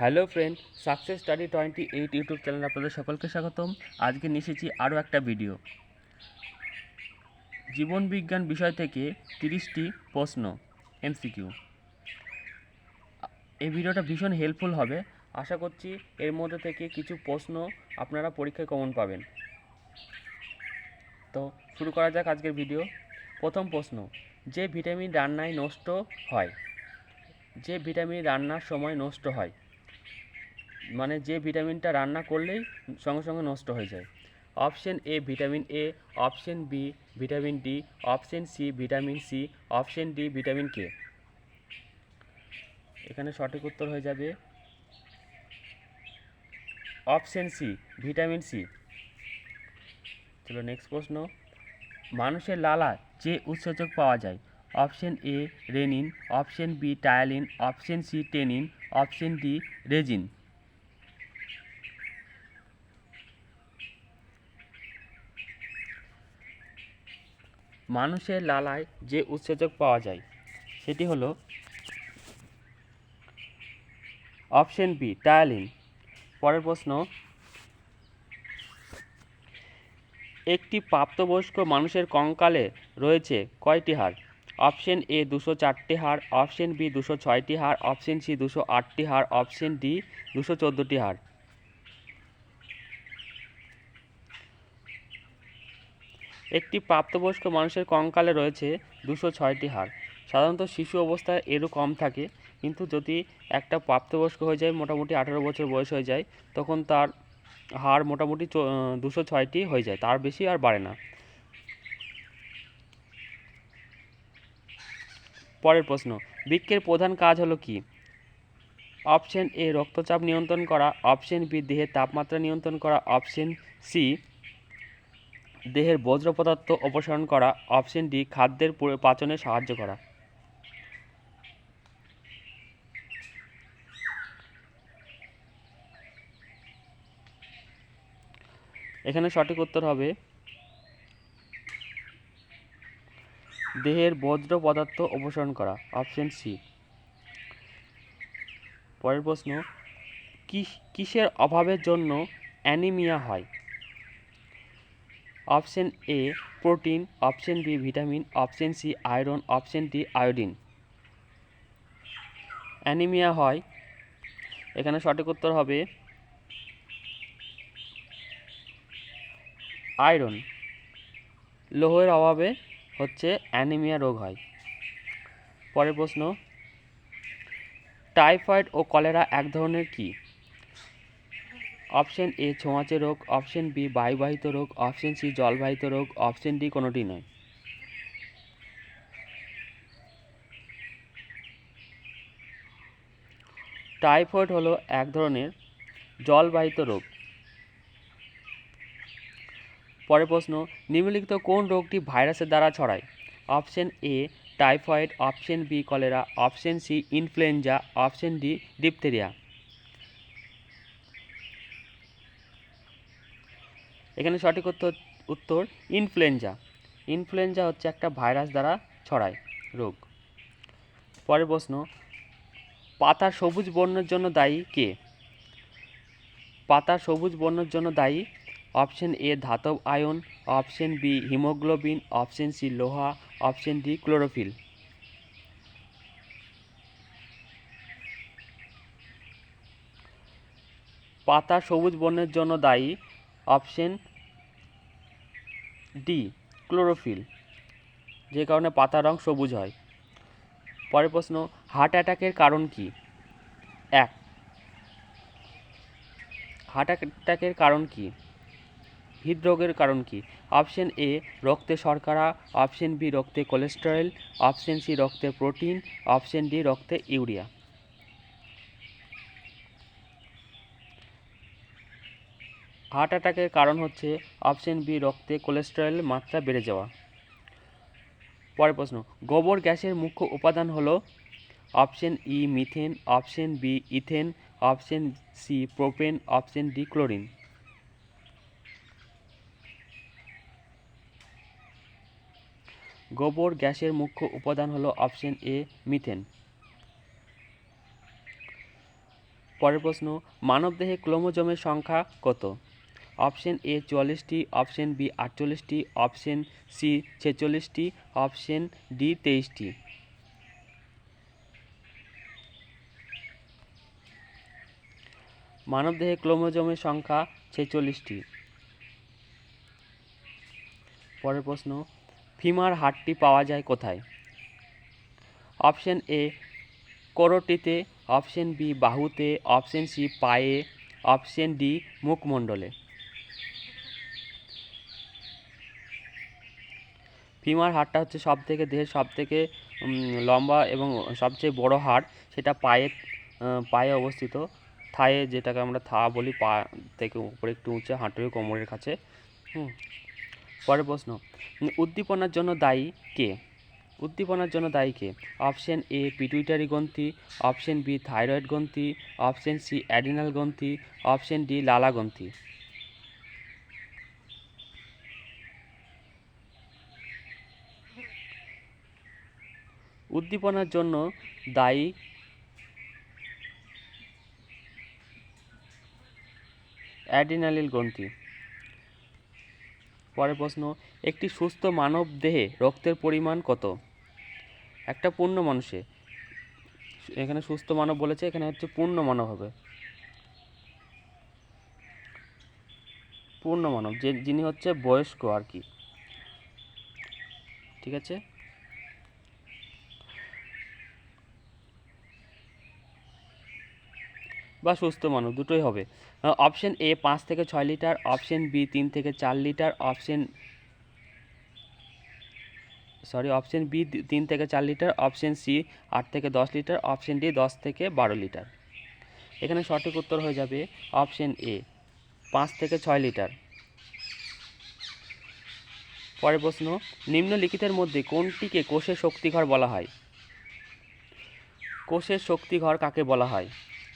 Hello friend, success study twenty eight YouTube চ্যানেলে আপনাদের সকলকে স্বাগতম। আজকে নিয়ে আরও একটা ভিডিও। জীবন বিজ্ঞান বিষয় থেকে তিরিশটি প্রশ্ন, এমসিকিউ। এই ভিডিওটা ভীষণ হেল্পফুল হবে। আশা করছি এর মধ্যে থেকে কিছু প্রশ্ন আপনারা পরীক্ষায় কমন পাবেন। তো শুরু করা যাক আজকের ভিডিও। প্রথম প্রশ্ন, যে ভিটামিন রান্নায় নষ্ট হয়? যে ভিটামিন রান্নার সময় নষ্ট হয়? মানে যে ভিটামিনটা রান্না করলেই সঙ্গে সঙ্গে নষ্ট হয়ে যায়। Option A vitamin A, option B vitamin D, option C vitamin C, option D vitamin K. এখানে সঠিক উত্তর হয়ে যাবে অপশন সি ভিটামিন সি। চলো নেক্সট প্রশ্ন। মানুষের লালা যে উৎসেচক পাওয়া যায়? Option A rennin, option B ptyalin, option C tannin, option D resin. মানুষের লালায় যে উৎসেচক পাওয়া যায়, সেটি হলো অপশন বি টায়ালিন পরের প্রশ্ন, একটি প্রাপ্তবয়স্ক মানুষের কঙ্কালে রয়েছে কয়টি হাড়? অপশন এ দুশো চারটি হাড়, অপশন বি দুশো ছয়টি হাড়, অপশন সি দুশো আটটি হাড়, অপশন ডি দুশো চোদ্দোটি হাড়। একটি প্রাপ্তবয়স্ক মানুষের কঙ্কালে রয়েছে দুশো ছয়টি হাড়। সাধারণত শিশু অবস্থায় এরও কম থাকে, কিন্তু যদি একটা প্রাপ্তবয়স্ক হয়ে যায়, মোটামুটি আঠারো বছর বয়স হয়ে যায়, তখন তার হাড় মোটামুটি দুশো ছয়টি হয়ে যায়, তার বেশি আর বাড়ে না। পরের প্রশ্ন, বৃক্ষের প্রধান কাজ হলো কি? অপশন এ, রক্তচাপ নিয়ন্ত্রণ করা, অপশন বি, দেহের তাপমাত্রা নিয়ন্ত্রণ করা, অপশন সি দেহের বজ্র পদার্থ অপসারণ করা অপশন ডি খাদ্যের পাচনে সাহায্য করা। এখানে সঠিক উত্তর হবে, দেহের বজ্র পদার্থ অপসারণ করা অপশন সি পরের প্রশ্ন, কিস- কিসের অভাবের জন্য অ্যানিমিয়া হয়? Option A, protein, option B, vitamin, option C, iron, option D, iodine. Anaemia হয়। এখানে সঠিক উত্তর হবে আয়রন। লোহের অভাবে হচ্ছে অ্যানিমিয়া রোগ হয়। পরের প্রশ্ন, টাইফয়েড ও কলেরা এক ধরনের কি? অপশন এ ছোঁয়াচে রোগ, অপশন বি বায়ুবাহিত রোগ, অপশন সি জলবাহিত রোগ, অপশন ডি কোনোটি নয়। টাইফয়েড হলো এক ধরনের জলবাহিত রোগ। পরের প্রশ্ন, নিম্নলিখিত কোন রোগটি ভাইরাসের দ্বারা ছড়ায়? Option A typhoid, option B cholera, option C influenza, option D diphtheria. এখানে সঠিক উত্তর উত্তর ইনফ্লুয়েঞ্জা ইনফ্লুয়েঞ্জা হচ্ছে একটা ভাইরাস দ্বারা ছড়ায় রোগ। পরের প্রশ্ন, পাতা সবুজ বর্ণের জন্য দায়ী কে? পাতা সবুজ বর্ণের জন্য দায়ী অপশন এ ধাতব ion, option B haemoglobin, option C লোহা, অপশন ডি ক্লোরোফিল। পাতা সবুজ বর্ণের জন্য দায়ী অপশন ডি, ক্লোরোফিল, যে কারণে পাতার রং সবুজ হয়। পরের প্রশ্ন, হার্ট অ্যাটাকের কারণ কি? এক, হার্ট অ্যাটাকের কারণ কি? হৃদরোগের কারণ কি? অপশন এ, রক্তে শর্করা, অপশন বি, রক্তে কোলেস্টেরল, অপশন সি, রক্তে প্রোটিন, অপশন ডি, রক্তে ইউরিয়া। হার্ট অ্যাটাকের কারণ হচ্ছে অপশন বি, রক্তে কোলেস্টেরলের মাত্রা বেড়ে যাওয়া। পরের প্রশ্ন, গোবর গ্যাসের মুখ্য উপাদান হলো option E, methane, option B, ethane, option C, propane, option D, chlorine. গোবর গ্যাসের মুখ্য উপাদান হলো অপশন এ, মিথেন। পরের প্রশ্ন, মানবদেহে ক্রোমোজোমের সংখ্যা কত? অপশন এ চুয়াল্লিশটি, অপশন বি আটচল্লিশটি, অপশন সি ছেচল্লিশটি, অপশন ডি তেইশটি। মানবদেহে ক্রোমোজোমের সংখ্যা ছেচল্লিশটি। পরের প্রশ্ন, ফিমার হাড়টি পাওয়া যায় কোথায়? অপশন এ, করোটিতে, অপশন বি বাহুতে, অপশন সি পায়ে, অপশন ডি মুখমণ্ডলে। ফিমার হাড়টা হচ্ছে সব থেকে দেহের সব থেকে লম্বা এবং সবচেয়ে বড় হাড় সেটা পায়ে পায়ে অবস্থিত। থায়ে যেটাকে আমরা থা বলি, পা থেকে উপরে একটু উঁচু হাঁটুর কোমরের কাছে। পরের প্রশ্ন, উদ্দীপনার জন্য দায়ী কে? উদ্দীপনার জন্য দায়ী কে? অপশন এ, পিটুইটারি গ্রন্থি। অপশন বি, থাইরয়েড গ্রন্থি। অপশন সি, অ্যাডিনাল গ্রন্থি। অপশন ডি, লালা গ্রন্থি। উদ্দীপনার জন্য দায়ী। অ্যাডিনালিল গ্রন্থি। পরের প্রশ্ন, একটি সুস্থ মানব দেহে রক্তের পরিমাণ কত? একটা পূর্ণ মানুষে। এখানে সুস্থ মানব বলেছে, এখানে হচ্ছে পূর্ণ মানব হবে। পূর্ণ মানব, যে, যিনি হচ্ছে বয়স্ক আর কি। ঠিক আছে? বা সুস্থ মানুষ দুটোই হবে। অপশন এ পাঁচ থেকে ছয় লিটার অপশন বি তিন থেকে চার litre option sorry option B তিন থেকে চার লিটার অপশন সি আট থেকে দশ লিটার অপশন ডি দশ থেকে বারো লিটার। এখানে সঠিক উত্তর হয়ে যাবে অপশন এ পাঁচ থেকে ছয় লিটার। পরের প্রশ্ন, নিম্নলিখিতের মধ্যে কোনটিকে কোষের শক্তিঘর বলা হয়? কোষের শক্তিঘর কাকে বলা হয়?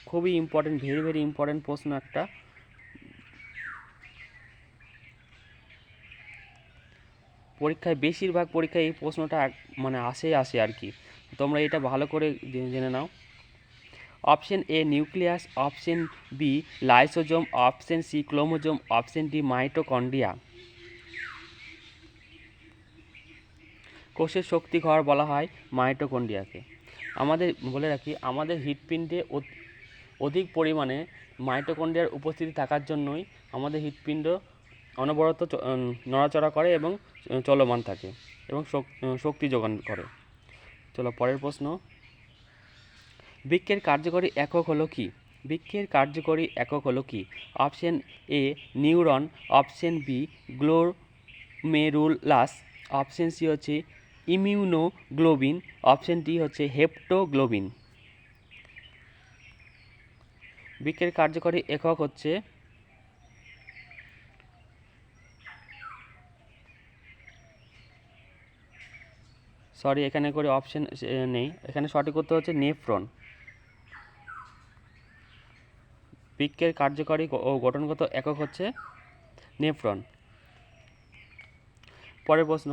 খুবই ইম্পর্টেন্ট ভেরি ভেরি ইম্পর্টেন্ট প্রশ্ন একটা। পরীক্ষায় বেশিরভাগ পরীক্ষায় এই প্রশ্নটা মানে আসে আসে আর কি। তোমরা এটা ভালো করে জেনে নাও। Option A nucleus option B lysosome option C chromosome option D mitochondria কোষের শক্তি ঘর বলা হয় মাইটোকন্ড্রিয়াকে আমাদের, বলে রাখি, আমাদের হৃৎপিণ্ডে অধিক পরিমাণে মাইটোকন্ড্রিয়ার উপস্থিতি থাকার জন্যই আমাদের হৃৎপিণ্ড অনবরত নড়াচড়া করে এবং চলমান থাকে এবং শক্তি যোগান করে। চলো পরের প্রশ্ন। বৃক্ষের কার্যকরী একক হলো কি? বৃক্ষের কার্যকরী একক হলো কি? Option A, neuron, option B, glomerulus, option C হচ্ছে ইমিউনোগ্লোবিন, অপশন ডি হচ্ছে হেপ্টোগ্লোবিন। বৃক্ষের কার্যকরী একক হচ্ছে সরি, এখানে করে অপশন নেই। এখানে সঠিক উত্তর হচ্ছে নেফ্রন। বৃক্ষের কার্যকরী ও গঠনগত একক হচ্ছে নেফ্রন। পরের প্রশ্ন,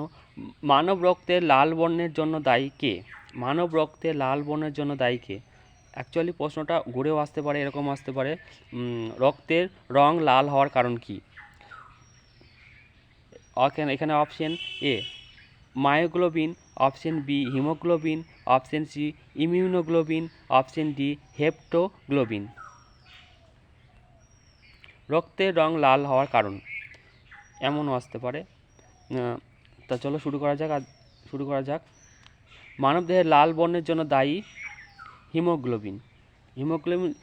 মানব রক্তে লাল বর্ণের জন্য দায়ী কে? মানব রক্তে লাল বর্ণের জন্য দায়ী কে? অ্যাকচুয়ালি প্রশ্নটা ঘুরেও আসতে পারে এরকম আসতে পারে। রক্তের রং লাল হওয়ার কারণ কি? এখানে option A myoglobin option B haemoglobin option C immunoglobin option D haptoglobin রক্তের রং লাল হওয়ার কারণ, এমনও আসতে পারে। তা চলো শুরু করা যাক আজ শুরু করা যাক। মানবদেহের লাল বর্ণের জন্য দায়ী হিমোগ্লোবিন। হিমোগ্লোবিন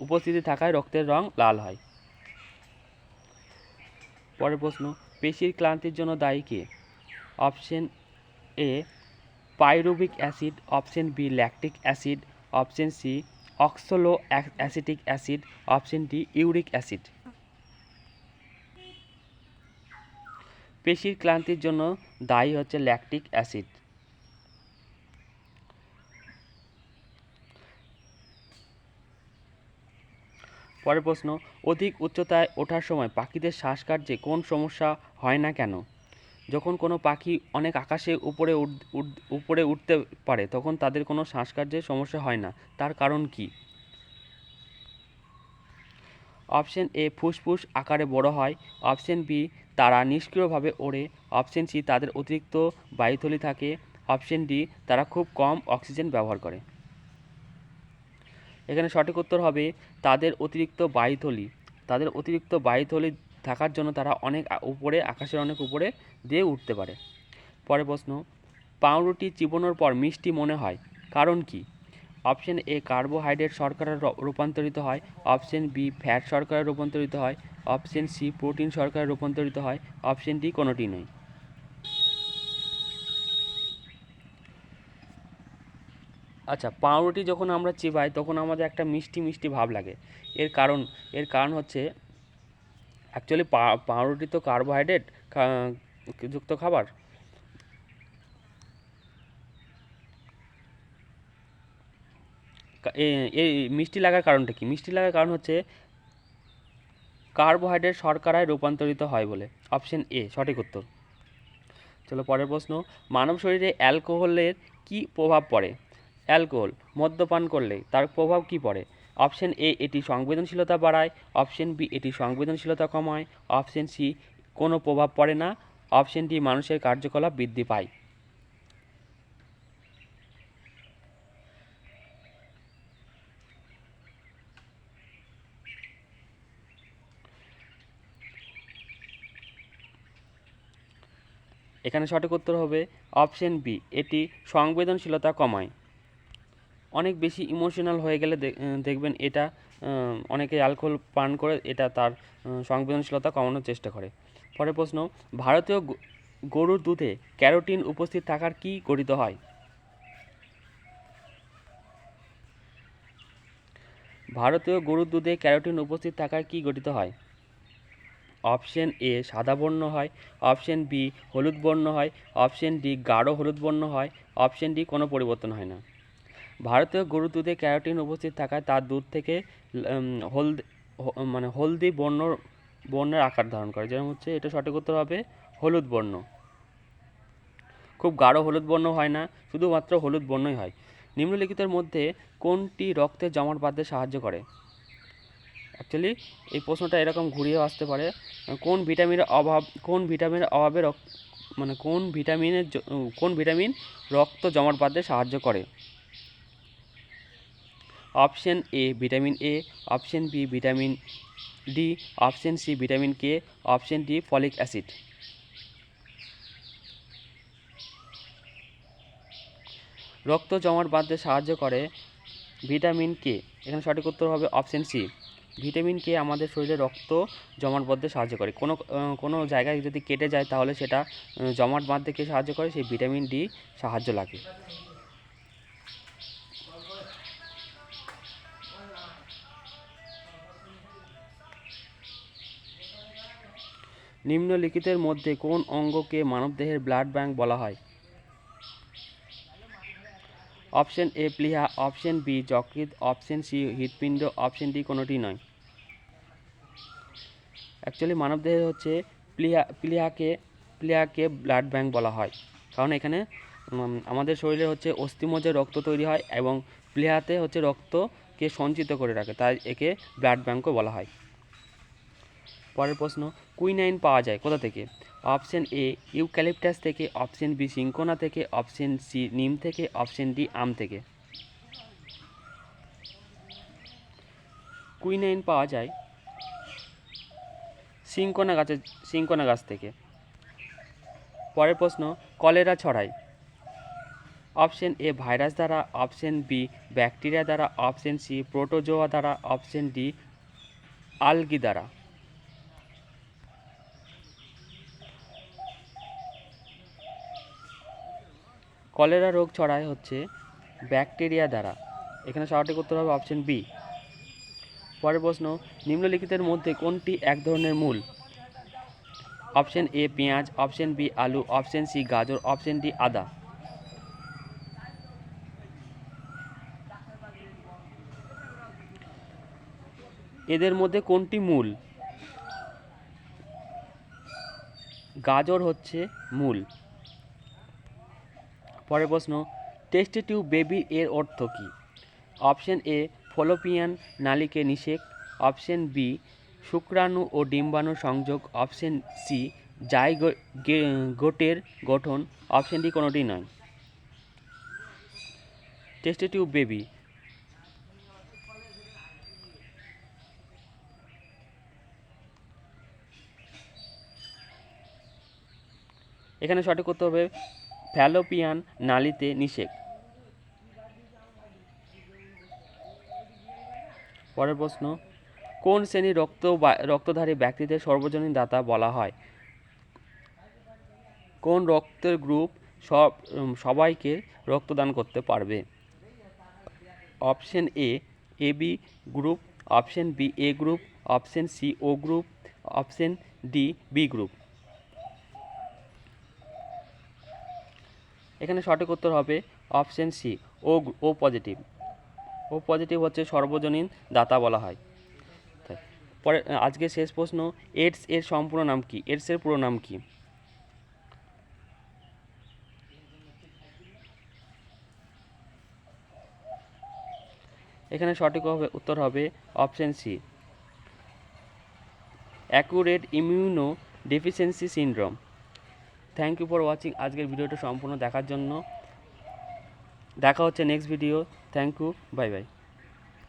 উপস্থিতি থাকায় রক্তের রং লাল হয়। পরের প্রশ্ন, পেশির ক্লান্তির জন্য দায়ী কে? Option A pyruvic acid, option B, lactic acid, option C, oxaloacetic acid, option D, uric acid. পেশির ক্লান্তির জন্য দায়ী হচ্ছে ল্যাকটিক অ্যাসিড। পরের প্রশ্ন, অধিক উচ্চতায় ওঠার সময় পাখিদের শ্বাসকার্যে কোন সমস্যা হয় না কেন? যখন কোনো পাখি অনেক আকাশে উপরে উপরে উঠতে পারে, তখন তাদের কোনো শ্বাসকার্যের সমস্যা হয় না। তার কারণ কি? অপশন এ, ফুসফুস আকারে বড় হয়। অপশন বি, তারা নিষ্ক্রিয়ভাবে ওড়ে। অপশন সি, তাদের অতিরিক্ত বায়ুথলি থাকে। অপশন ডি, তারা খুব কম অক্সিজেন ব্যবহার করে। এখানে সঠিক উত্তর হবে তাদের অতিরিক্ত বায়ুথলি। তাদের অতিরিক্ত বায়ুথলি থাকার জন্য তারা অনেক উপরে, আকাশের অনেক উপরে দিয়ে উঠতে পারে। পরের প্রশ্ন, পাউরুটি চিবোনোর পর মিষ্টি মনে হয়, কারণ কি? অপশন এ, কার্বোহাইড্রেট শর্করা রূপান্তরিত হয়। অপশন বি, ফ্যাট শর্করা রূপান্তরিত হয়। অপশন সি, প্রোটিন শর্করা রূপান্তরিত হয়। অপশন ডি, কোনোটি নয়। আচ্ছা পাউরুটি যখন আমরা চিবাই, তখন আমাদের একটা মিষ্টি মিষ্টি ভাব লাগে। এর কারণ এর কারণ হচ্ছে অ্যাকচুয়ালি পাউরুটি তো কার্বোহাইড্রেট যুক্ত খাবার। এই মিষ্টি লাগার কারণটা কি? মিষ্টি লাগার কারণ হচ্ছে কার্বোহাইড্রেট শর্করায় রূপান্তরিত হয় বলে। অপশন এ সঠিক উত্তর। চলো পরের প্রশ্ন, মানব শরীরে অ্যালকোহলের কি প্রভাব পড়ে? অ্যালকোহল, মদ্যপান করলে তার প্রভাব কি পড়ে? অপশন এ, এটি সংবেদনশীলতা বাড়ায়। অপশন বি, এটি সংবেদনশীলতা কমায়। অপশন সি, কোনো প্রভাব পড়ে না। অপশন ডি, মানুষের কার্যকলাপ বৃদ্ধি পায়। এখানে সঠিক উত্তর হবে অপশন বি, এটি সংবেদনশীলতা কমায়। অনেক বেশি ইমোশনাল হয়ে গেলে দেখবেন এটা অনেকে অ্যালকোহল পান করে এটা তার সংবেদনশীলতা কমানোর চেষ্টা করে। পরের প্রশ্ন, ভারতীয় গরুর দুধে ক্যারোটিন উপস্থিত থাকার কি গঠিত হয়? ভারতীয় গরুর দুধে ক্যারোটিন উপস্থিত থাকার কি গঠিত হয়? অপশন এ, সাদা বর্ণ হয়, অপশন বি, হলুদ বর্ণ হয়, অপশন ডি, গাঢ় হলুদ বর্ণ হয়, অপশন ডি, কোনো পরিবর্তন হয় না। ভারতীয় গরুর দুধে ক্যারোটিন উপস্থিত থাকায় তার দুধ থেকে হলদে মানে হলদি বর্ণ, বর্ণের আকার ধারণ করে। যেমন হচ্ছে, এটা সঠিক উত্তর হবে হলুদ বর্ণ। খুব গাঢ় হলুদ বর্ণ হয় না, শুধুমাত্র হলুদ বর্ণই হয়। নিম্নলিখিতের মধ্যে কোনটি রক্তে জমাট বাঁধতে সাহায্য করে? অ্যাকচুয়ালি এই প্রশ্নটা এরকম ঘুরিয়ে আসতে পারে। কোন ভিটামিনের অভাব, কোন ভিটামিনের অভাবে রক্ত মানে কোন ভিটামিনের কোন ভিটামিন রক্ত জমাট বাঁধতে সাহায্য করে? Option A vitamin A, option B vitamin D, option C vitamin K, option D folic acid. রক্ত জমাট বাঁধতে সাহায্য করে ভিটামিন কে। এখানে সঠিক উত্তর হবে অপশন সি। ভিটামিন কে আমাদের শরীরে রক্ত জমাট বাঁধতে সাহায্য করে। কোনো কোনো জায়গায় যদি কেটে যায় তাহলে সেটা জমাট বাঁধতে কে সাহায্য করে? সেই ভিটামিন ডি সাহায্য লাগে। নিম্নলিখিতের মধ্যে কোন অঙ্গকে মানবদেহের ব্লাড ব্যাংক বলা হয়? অপশন এ, প্লিহা। অপশন বি, যকৃৎ। অপশন সি, হৃৎপিণ্ড। অপশন ডি, কোনোটি নয়। অ্যাকচুয়ালি মানবদেহের হচ্ছে প্লিহা, প্লিহাকে প্লিহাকে ব্লাড ব্যাংক বলা হয়। কারণ এখানে আমাদের শরীরে হচ্ছে অস্থিমজ্জে রক্ত তৈরি হয় এবং প্লিহাতে হচ্ছে রক্তকে সঞ্চিত করে রাখে। তাই একে ব্লাড ব্যাংকও বলা হয়। পরের প্রশ্ন কুইনাইন পাওয়া যায় কোথা থেকে? অপশন এ ইউক্যালিপটাস থেকে অপশন বি সিঙ্কোনা থেকে অপশন সি নিম থেকে অপশন ডি আম থেকে। কুইনাইন পাওয়া যায় সিঙ্কোনা গাছের, সিঙ্কোনা গাছ থেকে। পরের প্রশ্ন, কলেরা ছড়ায়। অপশন এ ভাইরাস দ্বারা অপশন বি ব্যাকটেরিয়া দ্বারা অপশন সি প্রোটোজোয়া দ্বারা অপশন ডি আলগি দ্বারা। কলেরা রোগ ছড়ায় হচ্ছে ব্যাকটেরিয়া দ্বারা। এখানে সঠিক উত্তর হবে অপশন বি। পরের প্রশ্ন, নিম্নলিখিতের মধ্যে কোনটি এক ধরনের মূল? অপশন এ পেঁয়াজ, অপশন বি আলু, অপশন সি গাজর, অপশন ডি আদা। এদের মধ্যে কোনটি মূল? গাজর হচ্ছে মূল। পরের প্রশ্ন টেস্টি টিউব বেবি এর অর্থ কী? অপশন এ ফলোপিয়ান নালিকে নিষেক। অপশন বি শুক্রাণু ও ডিম্বাণু সংযোগ। অপশন সি জাই গোটের গঠন। অপশন ডি কোনোটি নয়। টেস্টি টিউব বেবি এখানে সঠিক করতে হবে ফ্যালোপিয়ান নালীতে নিষেক। পরের প্রশ্ন, কোন শ্রেণির রক্ত রক্তধারী ব্যক্তিদের সর্বজনীন দাতা বলা হয়? কোন রক্তের গ্রুপ সব সবাইকে রক্তদান করতে পারবে? Option A A B group, option B A group, option C O group, option D B group. এখানে সঠিক উত্তর হবে option C O O positive O positive হচ্ছে সর্বজনীন দাতা বলা হয়। পরে, আজকে শেষ প্রশ্ন, এডস এর সম্পূর্ণ নাম কি? এইডস এর পুরো নাম কি? এখানে সঠিক হবে, উত্তর হবে option C accurate immunodeficiency syndrome thank you for watching আজকের ভিডিওটা সম্পূর্ণ দেখার জন্য। দেখা হচ্ছে next video thank you bye bye